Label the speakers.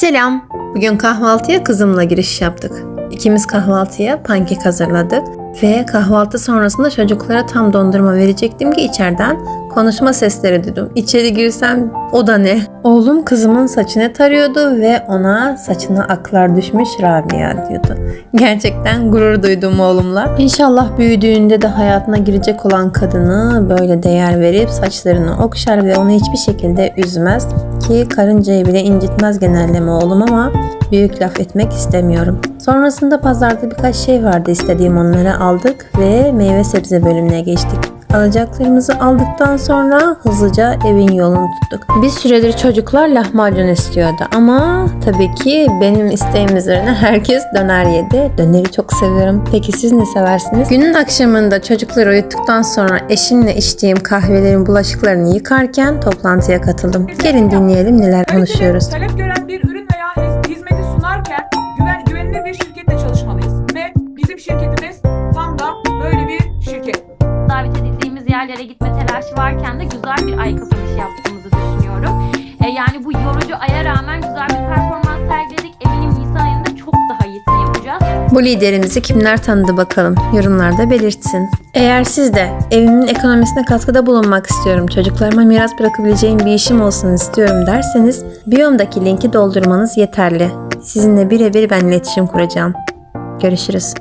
Speaker 1: Selam. Bugün kahvaltıya kızımla giriş yaptık. İkimiz kahvaltıya pankek hazırladık ve kahvaltı sonrasında çocuklara tam dondurma verecektim ki içeriden konuşma sesleri duydum. İçeri girsem o da ne? Oğlum kızımın saçını tarıyordu ve ona saçına aklar düşmüş Rabia diyordu. Gerçekten gurur duydum oğlumla. İnşallah büyüdüğünde de hayatına girecek olan kadını böyle değer verip saçlarını okşar ve onu hiçbir şekilde üzmez ki karıncayı bile incitmez genelleme oğlum ama büyük laf etmek istemiyorum. Sonrasında pazarda birkaç şey vardı istediğim onları aldık ve meyve sebze bölümüne geçtik. Alacaklarımızı aldıktan sonra hızlıca evin yolunu tuttuk. Bir süredir çocuklar lahmacun istiyordu ama tabii ki benim isteğim üzerine herkes döner yedi. Döneri çok seviyorum. Peki siz ne seversiniz? Günün akşamında çocukları uyuttuktan sonra eşimle içtiğim kahvelerin bulaşıklarını yıkarken toplantıya katıldım. Gelin dinleyelim neler konuşuyoruz.
Speaker 2: Talep gören bir
Speaker 3: yerlere gitme telaşı varken de güzel bir ay kapanışı yaptığımızı düşünüyorum. E, yani bu yorucu aya rağmen güzel bir performans sergiledik. Eminim Nisan ayında çok daha iyisini yapacağız.
Speaker 1: Bu liderimizi kimler tanıdı bakalım yorumlarda belirtsin. Eğer siz de evimin ekonomisine katkıda bulunmak istiyorum, çocuklarıma miras bırakabileceğim bir işim olsun istiyorum derseniz biyomdaki linki doldurmanız yeterli. Sizinle birebir ben iletişim kuracağım. Görüşürüz.